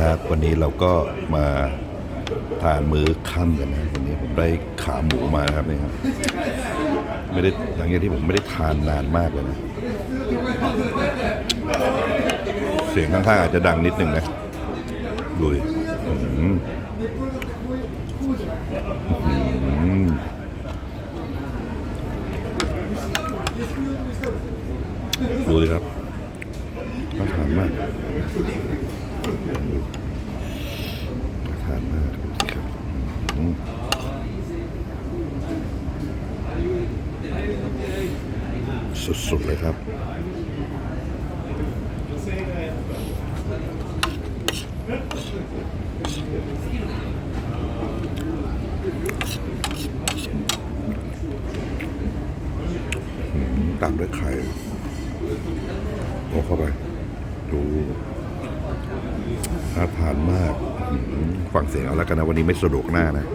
ครับ วันนี้เราก็มาทานมื้อค่ำกันนะวันนี้ผมได้ขาหมูมานะครับนี่ครับไม่ได้หลังจากที่ผมไม่ได้ทานนานมากเลยนะ เสียงข้างๆอาจจะดังนิดนึงนะดูดิอื้อหืออื้อหือดูดิครับน่าทานมากานมากดูสิครับสุดๆเลยครับตามด้วยไข่โอ้เข้าไป ดู น่าทานมาก ฟังเสียงเอาแล้วกันนะ วันนี้ไม่สะดวกหน้านะ